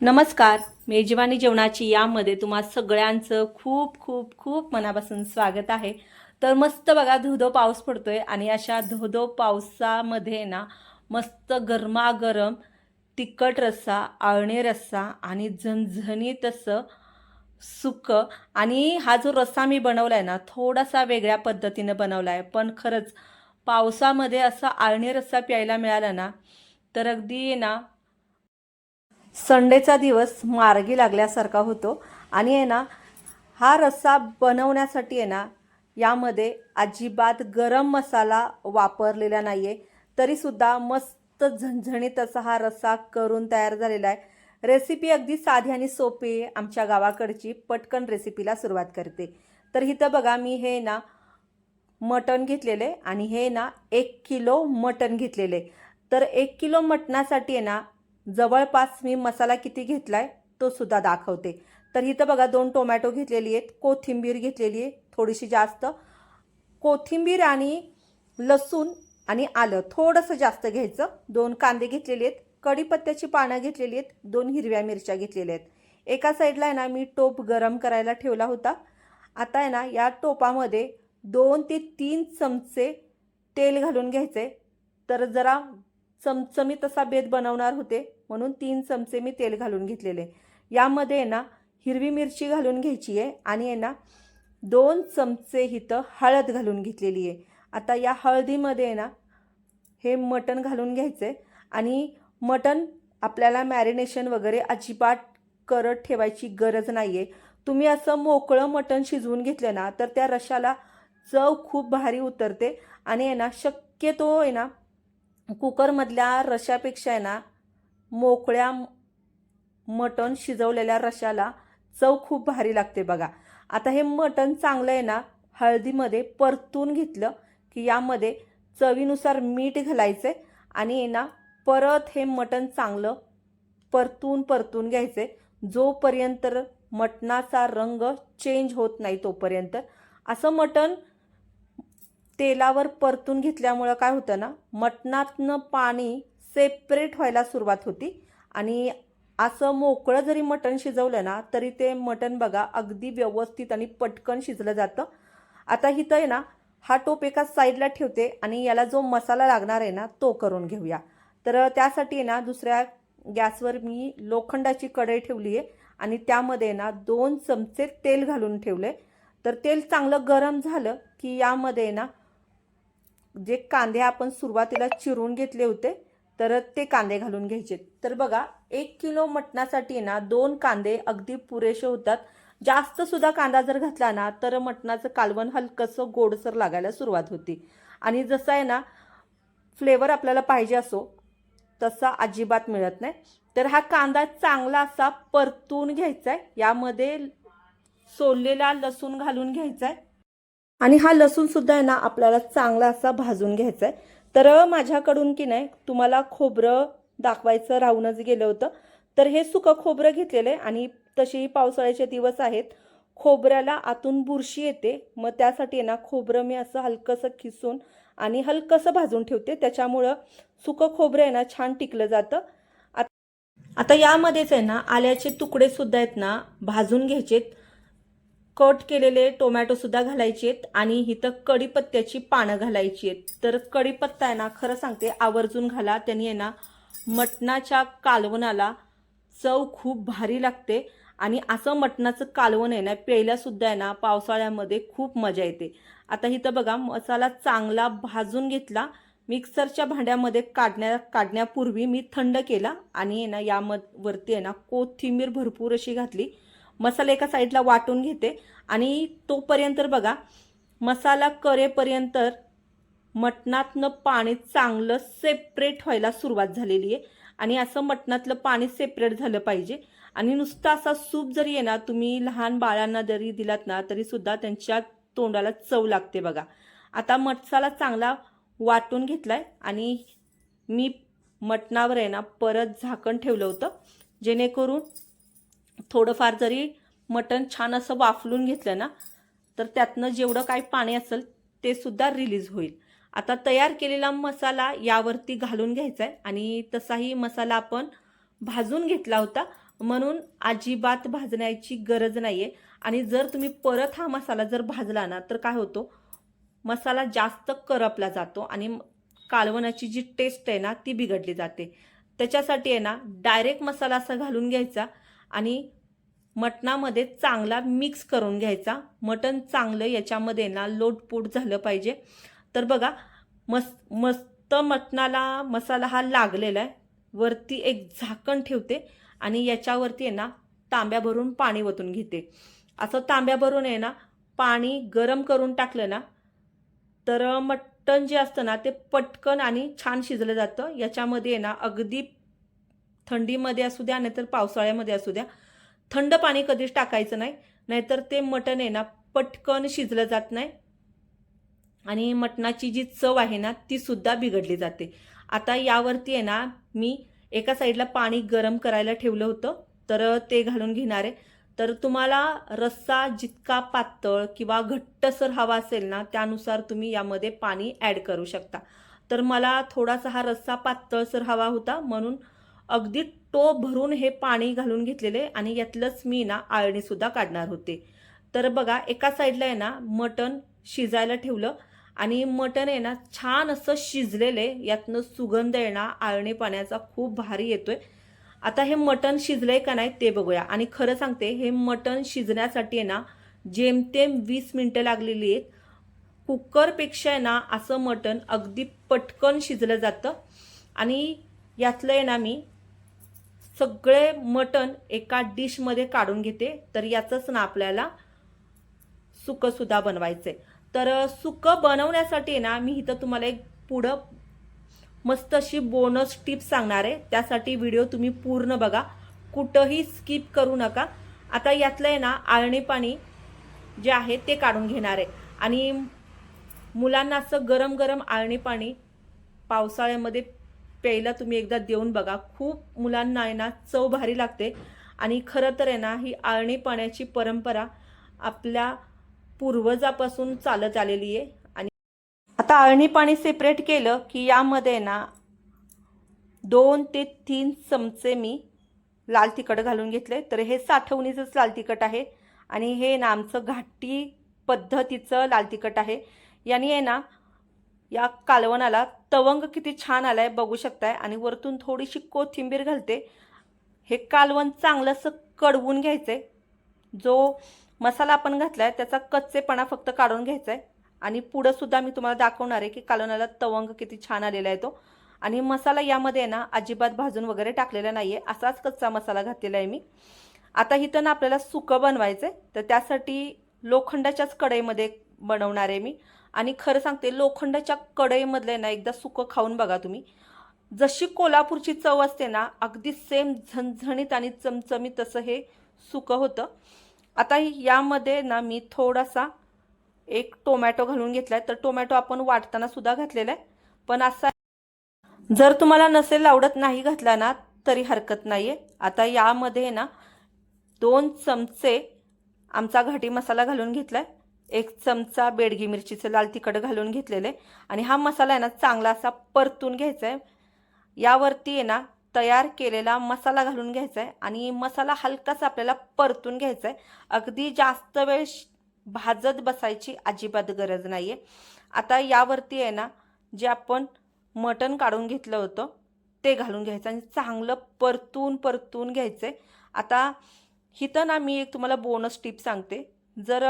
नमस्कार मेजवानी जेवणाची यामध्ये तुम्हा सगळ्यांचं खूप खूप खूप मनापासून स्वागत आहे. तर मस्त बघा धोधो पाऊस पडतोय आणि अशा धोधो पावसामध्ये ना मस्त गरमागरम तिखट रस्सा आळणे रस्सा आणि झणझणीत असं सुकं आणि हा जो रस्सा मी बनवला आहे ना थोडासा वेगळ्या पद्धतीनं बनवला आहे पण खरंच पावसामध्ये असा आळणी रस्सा प्यायला मिळाला ना तर अगदी ना संडेचा दिवस मार्गी लागल्यासारखा होतो. आणि आहे ना हा रस्सा बनवण्यासाठी आहे ना यामध्ये अजिबात गरम मसाला वापरलेला नाही आहे तरीसुद्धा मस्त झणझणीत असा हा रस्सा करून तयार झालेला आहे. रेसिपी अगदी साधी आणि सोपी आहे आमच्या गावाकडची. पटकन रेसिपीला सुरुवात करते. तर इथं बघा मी हे ना मटण घेतलेले आणि हे ना एक किलो मटण घेतलेले. तर एक किलो मटणासाठी आहे ना जवळपास मी मसाला किती घेतला आहे तो सुद्धा दाखवते. तर इथं बघा दोन टोमॅटो घेतलेली आहेत कोथिंबीर घेतलेली आहे थोडीशी जास्त. कोथिंबीर आणि लसूण आणि आलं थोडंसं जास्त घ्यायचं. दोन कांदे घेतलेले आहेत कढीपत्त्याची पानं घेतलेली आहेत दोन हिरव्या मिरच्या घेतलेल्या आहेत. एका साईडला आहे ना मी टोप गरम करायला ठेवला होता. आता आहे ना या टोपामध्ये दोन ते तीन चमचे तेल घालून घ्यायचे तर जरा चमचमीत असा बेत बनवणार होते. म्हणून तीन चमचे मी तेल घालून घेतलेले. यामध्ये आहे ना हिरवी मिरची घालून घ्यायची आहे आणि आहे ना दोन चमचे इथं हळद घालून घेतलेली आहे. आता या हळदीमध्ये आहे ना हे मटण घालून घ्यायचं आहे आणि मटण आपल्याला मॅरिनेशन वगैरे अजिबात करत ठेवायची गरज नाही आहे तुम्ही असं मोकळं मटण शिजवून घेतलं ना तर त्या रशाला चव खूप भारी उतरते आणि आहे ना शक्यतो आहे ना कुकरमधल्या रशापेक्षा आहे ना मोकळ्या मटण शिजवलेल्या रशाला चव खूप भारी लागते बघा. आता हे मटण चांगलं आहे ना हळदीमध्ये परतून घेतलं की यामध्ये चवीनुसार मीठ घालायचं आणि ना परत हे मटण चांगलं परतून परतून घ्यायचे जोपर्यंत मटणाचा रंग चेंज होत नाही तोपर्यंत. असं मटण तेलावर परतून घेतल्यामुळं काय होतं ना मटणातनं पाणी सेपरेट व्हायला सुरुवात होती. आणि असं मोकळं जरी मटण शिजवलं ना तरी ते मटण बघा अगदी व्यवस्थित आणि पटकन शिजलं जातं. आता इथं आहे ना हा टोप एका साईडला ठेवते आणि याला जो मसाला लागणार आहे ना तो करून घेऊया. तर त्यासाठी आहे ना दुसऱ्या गॅसवर मी लोखंडाची कढई ठेवली आहे आणि त्यामध्ये ना दोन चमचे तेल घालून ठेवले तर तेल चांगलं गरम झालं की यामध्ये ना जे कांदे आपण सुरुवातीला चिरून घेतले होते तर ते कांदे घालून घ्यायचे. तर बघा एक किलो मटणासाठी ना दोन कांदे अगदी पुरेसे होतात. जास्त सुद्धा कांदा जर घातला ना तर मटणाचं कालवण हलकंसं गोडसर लागायला सुरुवात होती. आणि जसं आहे ना फ्लेवर आपल्याला पाहिजे असो तसा अजिबात मिळत नाही. तर हा कांदा चांगला असा परतून घ्यायचा आहे यामध्ये सोललेला लसूण घालून घ्यायचा आहे आणि हा लसूण सुद्धा आहे ना आपल्याला चांगला असा भाजून घ्यायचा आहे तर माझ्याकडून की नाही तुम्हाला खोबरं दाखवायचं राहूनच गेलं होतं. तर हे सुकं खोबरं घेतलेलं आहे आणि तसेही पावसाळ्याचे दिवस आहेत. खोबऱ्याला आतून बुरशी येते. मग त्यासाठी आहे ना खोबरं मी असं हलकंसं खिसून आणि हलकंसं भाजून ठेवते. त्याच्यामुळं सुकं खोबरं आहे ना छान टिकलं जातं. आता यामध्येच आहे ना आल्याचे तुकडे सुद्धा आहेत ना भाजून घ्यायचेत. कट केलेले टोमॅटोसुद्धा घालायचे आहेत आणि इथं कढीपत्त्याची पानं घालायची आहेत. तर कढीपत्ता आहे ना खरं सांगते आवर्जून घाला. त्यांनी आहे ना मटणाच्या कालवणाला चव खूप भारी लागते आणि असं मटणाचं कालवण आहे ना प्यायलासुद्धा आहे ना पावसाळ्यामध्ये खूप मजा येते. आता इथं बघा मसाला चांगला भाजून घेतला. मिक्सरच्या भांड्यामध्ये काढण्या काढण्यापूर्वी मी थंड केला आणि आहे ना यावरती आहे ना कोथिंबीर भरपूर अशी घातली. मसाला एका साईडला वाटून घेते. आणि तोपर्यंत बघा मसाला करेपर्यंत मटणातनं पाणी चांगलं सेपरेट व्हायला सुरुवात झालेली आहे. आणि असं मटणातलं पाणी सेपरेट झालं पाहिजे. आणि नुसता असा सूप जरी आहे ना तुम्ही लहान बाळांना जरी दिलात ना तरीसुद्धा त्यांच्या तोंडाला चव लागते बघा. आता मसाला चांगला वाटून घेतलाय आणि मी मटणावर आहे ना परत झाकण ठेवलं होतं. जेणेकरून थोडंफार जरी मटण छान असं वाफलून घेतलं ना तर त्यातनं जेवढं काही पाणी असेल ते सुद्धा रिलीज होईल. आता तयार केलेला मसाला यावरती घालून घ्यायचा आहे आणि तसाही मसाला आपण भाजून घेतला होता. म्हणून अजिबात भाजण्याची गरज नाही आहे आणि जर तुम्ही परत हा मसाला जर भाजला ना तर काय होतो? मसाला जास्त करपला जातो आणि कालवणाची जी टेस्ट आहे ना ती बिघडली जाते. त्याच्यासाठी आहे ना डायरेक्ट मसाला असा घालून घ्यायचा आणि मटणामध्ये चांगला मिक्स करून घ्यायचा. मटण चांगलं याच्यामध्ये ना लोटपूट झालं पाहिजे. तर बघा मस् मस्त मटणाला मसाला हा लागलेला आहे. वरती एक झाकण ठेवते आणि याच्यावरती आहे ना तांब्या भरून पाणी ओतून घेते. असं तांब्या भरून आहे ना पाणी गरम करून टाकलं ना तर मटण जे असतं ना ते पटकन आणि छान शिजलं जातं. याच्यामध्ये आहे ना अगदी थंडीमध्ये असू द्या नाहीतर पावसाळ्यामध्ये असू द्या थंड पाणी कधीच टाकायचं नाही नाहीतर ते मटण आहे ना पटकन शिजलं जात नाही. आणि मटणाची जी चव आहे ना ती सुद्धा बिघडली जाते. आता यावरती आहे ना मी एका साईडला पाणी गरम करायला ठेवलं होतं तर ते घालून घेणार आहे. तर तुम्हाला रस्सा जितका पातळ किंवा घट्टसर हवा असेल ना त्यानुसार तुम्ही यामध्ये पाणी ॲड करू शकता. तर मला थोडासा हा रस्सा पातळसर हवा होता म्हणून अगदी टोप भरून हे पाणी घालून घेतलेले आणि यातलंच मी ना आळणीसुद्धा काढणार होते. तर बघा एका साईडला आहे ना मटण शिजायला ठेवलं आणि मटण आहे ना छान असं शिजलेलं आहे यातनं सुगंध आहे ना आळणी पाण्याचा खूप भारी येतोय. आता हे मटण शिजलंय का नाही ते बघूया. आणि खरं सांगते हे मटण शिजण्यासाठी आहे ना जेमतेम वीस मिनटं लागलेली आहेत. कुकरपेक्षा आहे ना असं मटण अगदी पटकन शिजलं जातं. आणि यातलं आहे ना मी सगळे मटण एका डिशमध्ये काढून घेते तर याचंच ना आपल्याला सुकंसुद्धा बनवायचं आहे तर सुकं बनवण्यासाठी ना मी इथं तुम्हाला एक पुढं मस्त अशी बोनस टिप सांगणार आहे. त्यासाठी व्हिडिओ तुम्ही पूर्ण बघा. कुठंही स्किप करू नका. आता यातलं आहे ना आळणी पाणी जे आहे ते काढून घेणार आहे. आणि मुलांना असं गरम गरम आळणी पाणी पावसाळ्यामध्ये प्यायला तुम्ही एकदा देऊन बघा. खूप मुलांना आहे ना चव भारी लागते. आणि खरं तर आहे ना ही आळणी पाण्याची परंपरा आपल्या पूर्वजापासून चालत आलेली आहे. आणि आता आळणी पाणी सेपरेट केलं की यामध्ये ना दोन ते तीन चमचे मी लाल तिखट घालून घेतले. तर हे साठवणीचंच लाल तिखट आहे. आणि हे ना आमचं घाटी पद्धतीचं लाल तिखट आहे. याने आहे ना या कालवणाला तवंग किती छान आलाय बघू शकताय. आणि वरतून थोडीशी कोथिंबीर घालते. हे कालवण चांगलंसं कडवून घ्यायचंय. जो मसाला आपण घातलाय त्याचा कच्चेपणा फक्त काढून घ्यायचा आहे आणि पुढं सुद्धा मी तुम्हाला दाखवणार आहे की कालवणाला तवंग किती छान आलेला आहे तो. आणि मसाला यामध्ये ना अजिबात भाजून वगैरे टाकलेला नाही आहे असाच कच्चा मसाला घातलेला आहे मी. आता इथं ना आपल्याला सुकं बनवायचं आहे तर त्यासाठी लोखंडाच्याच कढईमध्ये बनवणार आहे मी. आणि खरं सांगते लोखंडाच्या कढईमधले ना एकदा सुकं खाऊन बघा तुम्ही. जशी कोल्हापूरची चव असते ना अगदी सेम झणझणीत आणि चमचमीत तसं हे सुकं होतं. आता यामध्ये ना मी थोडासा एक टोमॅटो घालून घेतला आहे तर टोमॅटो आपण वाटताना सुद्धा घातलेला आहे. पण असा जर तुम्हाला नसेल आवडत नाही घातला ना तरी हरकत नाही आहे आता यामध्ये ना दोन चमचे आमचा घाटी मसाला घालून घेतला आहे एक चमचा बेडगी मिरचीचं लाल तिखट घालून घेतलेलं आहे. आणि हा मसाला आहे ना चांगला असा परतून घ्यायचा आहे यावरती आहे ना तयार केलेला मसाला घालून घ्यायचा आहे आणि मसाला हलकाच आपल्याला परतून घ्यायचा आहे अगदी जास्त वेळ भाजत बसायची अजिबात गरज नाही आहे आता यावरती आहे ना जे आपण मटण काढून घेतलं होतं ते घालून घ्यायचं. आणि चांगलं परतून परतून घ्यायचं आहे आता इथं ना मी एक तुम्हाला बोनस टिप सांगते. जर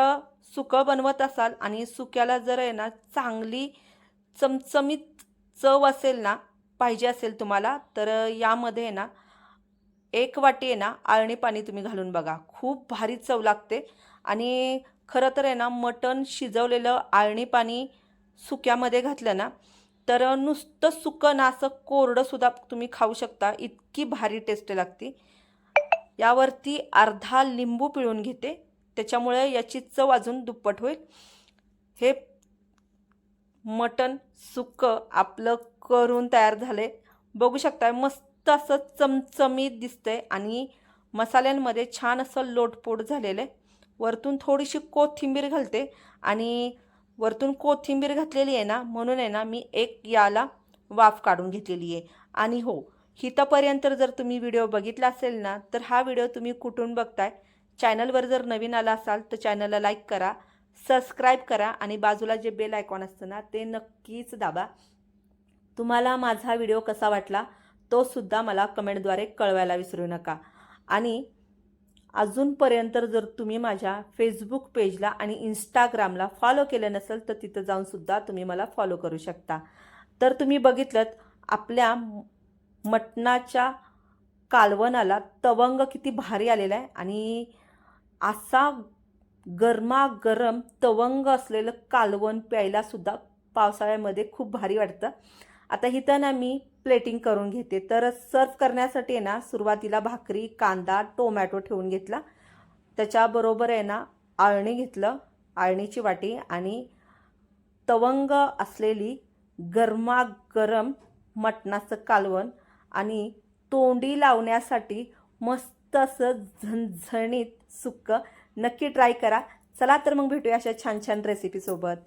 सुकं बनवत असाल आणि सुक्याला जर आहे ना चांगली चमचमीत चव असेल ना पाहिजे असेल तुम्हाला तर यामध्ये आहे ना एक वाटी आहे ना आळणी पाणी तुम्ही घालून बघा. खूप भारी चव लागते. आणि खरं तर आहे ना मटण शिजवलेलं आळणी पाणी सुक्यामध्ये घातलं ना तर नुसतं सुकं ना असं कोरडंसुद्धा तुम्ही खाऊ शकता. इतकी भारी टेस्ट लागते. यावरती अर्धा लिंबू पिळून घेते. त्याच्यामुळे याची चव अजून दुप्पट होईल. हे मटण सुक्कं आपलं करून तयार झाले. बघू शकता मस्त असं चमचमीत दिसतंय आणि मसाल्यांमध्ये छान असं लोटपोट झालेलं आहे. वरतून थोडीशी कोथिंबीर घालते आणि वरतून कोथिंबीर घातलेली आहे ना म्हणून आहे ना मी एक याला वाफ काढून घेतलेली आहे. आणि हो हितापर्यंत जर तुम्ही व्हिडिओ बघितला असेल ना तर हा व्हिडिओ तुम्ही कुठून बघताय? चॅनलवर जर नवीन आला असाल तर चॅनलला लाईक करा सबस्क्राईब करा आणि बाजूला जे बेल आयकॉन असतं ना ते नक्कीच दाबा. तुम्हाला माझा व्हिडिओ कसा वाटला तो सुद्धा मला कमेंटद्वारे कळवायला विसरू नका. आणि अजूनपर्यंत जर तुम्ही माझ्या फेसबुक पेजला आणि इंस्टाग्रामला फॉलो केलं नसेल तर तिथं जाऊनसुद्धा तुम्ही मला फॉलो करू शकता. तर तुम्ही बघितलं आपल्या मटणाच्या कालवणाला तवंग किती भारी आलेला आहे आणि असा गरमागरम तवंग असलेलं कालवण प्यायलासुद्धा पावसाळ्यामध्ये खूप भारी वाटतं. आता इथं ना मी प्लेटिंग करून घेते. तर सर्व करण्यासाठी आहे ना सुरुवातीला भाकरी कांदा टोमॅटो ठेवून घेतला. त्याच्याबरोबर आहे ना आळणी घेतलं आळणीची वाटी आणि तवंग असलेली गरमागरम मटणाचं कालवण आणि तोंडी लावण्यासाठी मस्त असं झणझणीत सुक्क. नक्की ट्राय करा. चला तर मग भेटूया अशा छान छान रेसिपीसोबत